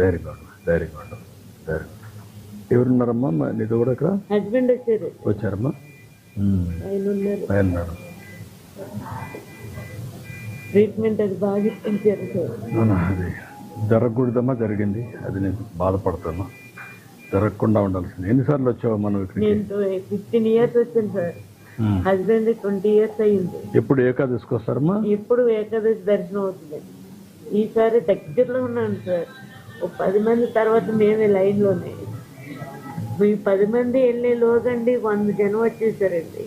Very good very good very good ఎవరున్నారమ్మా? మా- నీతో కూడా ఇక్కడ? హస్బెండ్ వచ్చారు. వచ్చారమ్మా? ఉమ్. ఆయన ఉన్నారు ఆయన ఉన్నారు. ట్రీట్మెంట్ అది బాగా ఇప్పించారు సార్. అవునా, అది జరగకూడదమ్మా జరిగింది. అది నేను బాధపడుతున్నా జరగకుండా ఉండాల్సింది. ఎన్నిసార్లు వచ్చావు మనం ఇక్కడికి? నేను ఫిఫ్టీన్ ఇయర్స్ వచ్చాను సార్. హస్బెండ్ ట్వంటీ ఇయర్స్ అయ్యింది ఎప్పుడు ఏకాదశికి వస్తారమ్మా? ఎప్పుడు ఏకాదశి దర్శనం అవుతుంది. ఈసారి దగ్గరలో ఉన్నాను సార్. పది మంది తర్వాత మేమే లైన్లోనే. మీ పది మంది వెళ్ళే లోగండి వంద జనం వచ్చేసారండి.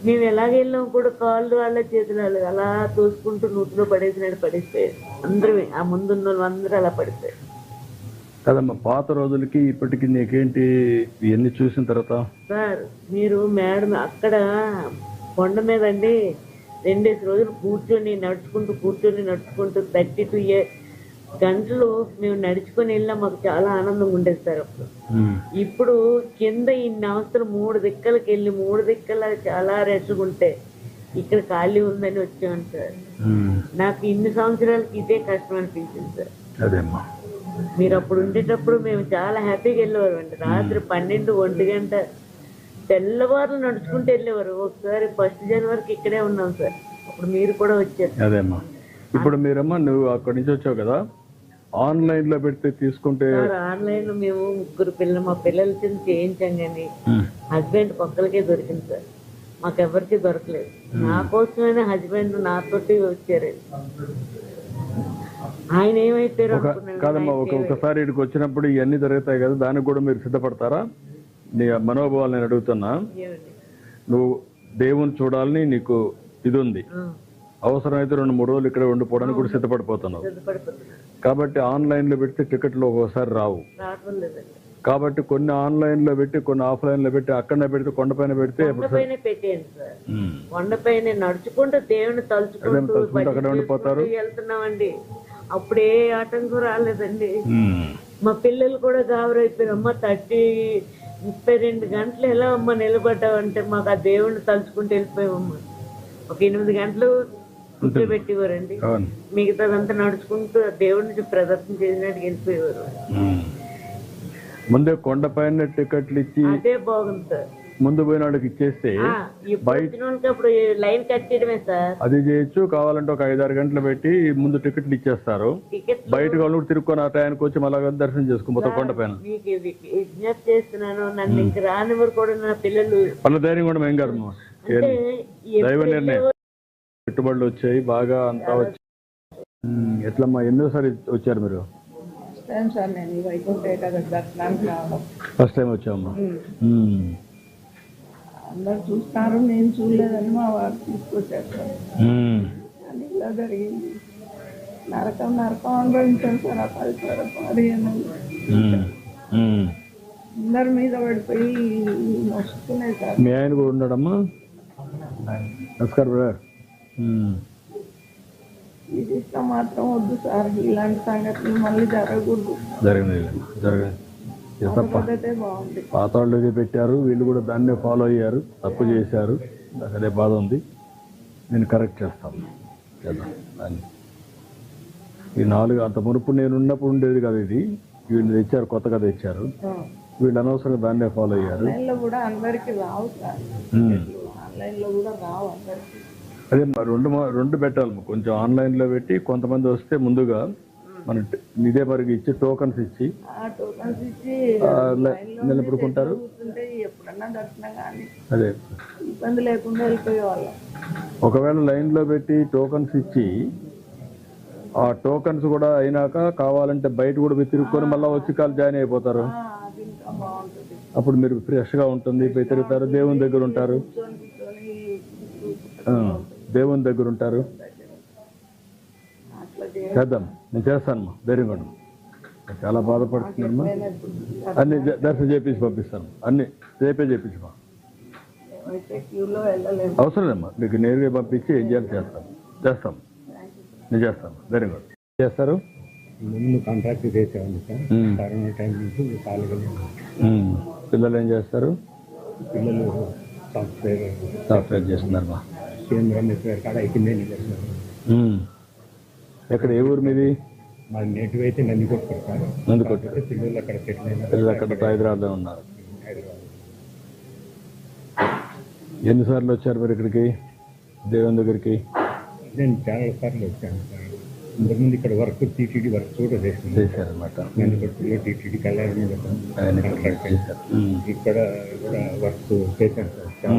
మేము ఎలాగ వెళ్ళాం కూడా కాళ్ళు వాళ్ళ చేతులు వాళ్ళ అలా తోసుకుంటూ నూతిలో పడేసినట్టు పడిపోయారు అందరూ ఆ ముందున్న వాళ్ళు అందరూ అలా పడిపోయారు. కదమ్మా పాత రోజులకి ఇప్పటికి నీకేంటి ఇవన్నీ చూసిన తర్వాత? సార్ మీరు మేడం అక్కడ కొండ మీద అండి రెండేసి రోజులు కూర్చొని నడుచుకుంటూ కూర్చొని నడుచుకుంటూ థర్టీ టూ ఇయర్ గంటలు మేము నడుచుకొని వెళ్ళినా మాకు చాలా ఆనందంగా ఉండేది సార్ అప్పుడు. ఇప్పుడు కింద ఇన్ని అవసరం మూడు దిక్కలకి వెళ్ళి మూడు దిక్కల చాలా రెస్ట్గా ఉంటే ఇక్కడ ఖాళీ ఉందని వచ్చాను సార్. నాకు ఇన్ని సంవత్సరాలకి ఇదే కష్టం అనిపించింది సార్. అదేమ్మా. మీరు అప్పుడు ఉండేటప్పుడు మేము చాలా హ్యాపీగా వెళ్ళేవారు అండి. రాత్రి పన్నెండు ఒంటి గంట తెల్లవారులు నడుచుకుంటూ వెళ్ళేవారు. ఒకసారి ఫస్ట్ జనవరికి ఇక్కడే ఉన్నాం సార్. అప్పుడు మీరు కూడా వచ్చారు. అదేమ్మా. ఇప్పుడు మీరమ్మా నువ్వు అక్కడి నుంచి వచ్చావు కదా? ఆన్లైన్లో పెడితే తీసుకుంటే ఆన్లైన్లో మేము ముగ్గురు పిల్లలు మా పిల్లల చిన్న చేయించాం కానీ. హస్బెండ్ పక్కలకే దొరికింది సార్. మాకెవరికి దొరకలేదు. నా కోసమైనా హస్బెండ్ నాతోటి వచ్చారు. ఆయన ఏమైపోయారు కాదమ్మా ఒక ఒకసారి ఇక్కడికి వచ్చినప్పుడు ఇవన్నీ జరుగుతాయి కదా దానికి కూడా మీరు సిద్ధపడతారా? నీ మనోభావాలు నేను అడుగుతున్నా? నువ్వు దేవుని చూడాలని నీకు ఇది ఉంది. అవసరమైతే రెండు మూడు రోజులు ఇక్కడ ఉండిపోవడానికి కూడా సిద్ధపడిపోతున్నావు. కాబట్టి ఆన్లైన్లో పెడితే టికెట్లు ఒక్కోసారి రావు. కాబట్టి కొన్ని ఆన్లైన్లో పెట్టి కొన్ని ఆఫ్లైన్లో పెట్టి అక్కడనే పెడితే కొండపైన పెడితే కొండపైన నడుచుకుంటూ దేవుని తలుచుకుంటూ అక్కడే ఉండిపోతారు. వెళ్తున్నామండి. అప్పుడే ఆటంకం రాలేదండి. మా పిల్లలు కూడా గాబరైపోయారు అమ్మ థర్టీ ముప్పై రెండు గంటలు ఎలా అమ్మ నిలబడ్డావంటే మాకు ఆ దేవుణ్ణి తలుచుకుంటూ వెళ్ళిపోయామమ్మా. ఒక ఎనిమిది గంటలు కూర్చోబెట్టేవారండి. మిగతాదంతా నడుచుకుంటూ దేవుడిని ప్రదర్శన చేసినట్టు వెళ్ళిపోయేవారు. ముందే కొండపైన టికెట్లు ఇచ్చి అదే బాగుంది సార్. ముందు పోయిన వాళ్ళకి ఇచ్చేస్తే లైన్ కట్టేయడమే సార్. అది చేయొచ్చు కావాలంటే ఒక ఐదారు గంటలు పెట్టి ముందు టికెట్లు ఇచ్చేస్తారు. బయట వాళ్ళు కూడా తిరుక్కొని ఆ టయానికి వచ్చి మళ్ళా దర్శనం చేసుకో మొత్తం కొండపైన మీకు ఇది విజ్ఞప్తి చేస్తున్నాను నన్ను ఇంక కూడా నా పిల్లలు. వాళ్ళ ధైర్యం కూడా ఏం కాదు దైవ నిర్ణయం. పెట్టుబడులు వచ్చాయి బాగా అంతా వచ్చి ఉమ్, ఎట్లమ్మా ఎన్నోసారి వచ్చారు మీరు? ఫస్ట్ టైం వచ్చామమ్మా ఉమ్. అందరు చూస్తారు నేను చూడలేదని మా వారు తీసుకొచ్చారు ఇలా జరిగింది. నరకం నరకం అనుభవించాను సార్ ఆ పది పదిహేను. అందరి మీద పడిపోయి వస్తున్నాయి సార్. మీ ఆయన కూడా ఉన్నాడమ్మా? నమస్కారం బ్రదర్. ఉమ్. ఇది ఇష్టం మాత్రం వద్దు సార్. ఇలాంటి సంఘటనలు మళ్ళీ జరగకూడదు. జరిగింది. బాగుంది పాత వాళ్ళు పెట్టారు. వీళ్ళు కూడా దాన్నే ఫాలో అయ్యారు. తప్పు చేశారు. అదే బాధ ఉంది. నేను కరెక్ట్ చేస్తాను. చేద్దాం. ఈ నాలుగు అంత మునుపు నేను ఉన్నప్పుడు ఉండేది కదా ఇది. వీళ్ళు తెచ్చారు కొత్తగా తెచ్చారు. వీళ్ళు అనవసరంగా దాన్నే ఫాలో అయ్యారు. కూడా అందరికి రావు సార్. ఆన్లైన్లో కూడా రావు అందరికి. అదే రెండు మా- రెండు పెట్టాలి కొంచెం ఆన్లైన్లో పెట్టి కొంతమంది వస్తే ముందుగా మన ఇదే మరికి ఇచ్చి టోకన్స్ ఇచ్చి నిలబడుకుంటారు. అదే. ఇబ్బంది లేకుండా ఒకవేళ లైన్లో పెట్టి టోకన్స్ ఇచ్చి ఆ టోకన్స్ కూడా అయినాక కావాలంటే బయట కూడా మీరు తిరుక్కొని మళ్ళీ వచ్చి కాలు జాయిన్ అయిపోతారు. అప్పుడు మీరు ఫ్రెష్గా ఉంటుంది పోయి తిరుగుతారు దేవుని దగ్గర ఉంటారు. దేవుని దగ్గర ఉంటారు? చేద్దాం. నేను చేస్తాను ధైర్యం కూడా చాలా బాధపడుతున్నామ్మా అన్ని దర్శనం చేపించి పంపిస్తాను. అన్ని రేపే చేపించమా అయితే క్యూలో వెళ్ళలేము అవసరం లేమ్మా మీకు నేరుగా పంపించి ఏం చేయాలి చేస్తాం చేస్తాం. నేను చేస్తాను. ధైర్యం కూడా చేస్తారు? ముందు కాంట్రాక్ట్ చేసేవాడిని సార్. టైం నుంచి. పిల్లలు ఏం చేస్తారు? పిల్లలు సాఫ్ట్వేర్ సాఫ్ట్వేర్ చేస్తున్నారు మా కేంద్రం నెట్వేర్ కాడ అయిపోయిందే ఉమ్. ఎక్కడ ఏ ఊరు మీది? మా నేటివ్ అయితే నంది కొట్టుకుంటారు సార్ నందికొట్టు. కాకపోతే పిల్లలు అక్కడ సెటిల్ అయినారు పిల్లలు అక్కడ హైదరాబాద్లో ఉన్నారు. ఎన్నిసార్లు వచ్చారు మీరు ఇక్కడికి? దేవుని దగ్గరికి? నేను చాలా సార్లు వచ్చాను సార్. ఇంతకుముందు ఇక్కడ వర్క్ టీటీడీ వర్క్ కూడా చేసింది చేశారనమాట నందికొట్టులో టీటీడీ కళ్యాణ ఉమ్. ఇక్కడ కూడా వర్క్ చేశాను సార్. చాలా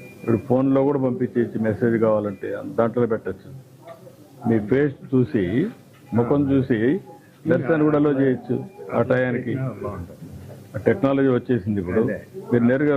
ఇప్పుడు ఫోన్లో కూడా పంపించేసి మెసేజ్ కావాలంటే దాంట్లో పెట్టచ్చు. మీ ఫేస్ చూసి ముఖం చూసి దర్శనం కూడా చేయొచ్చు ఆ టయానికి. టెక్నాలజీ వచ్చేసింది ఇప్పుడు. మీరు నేరుగా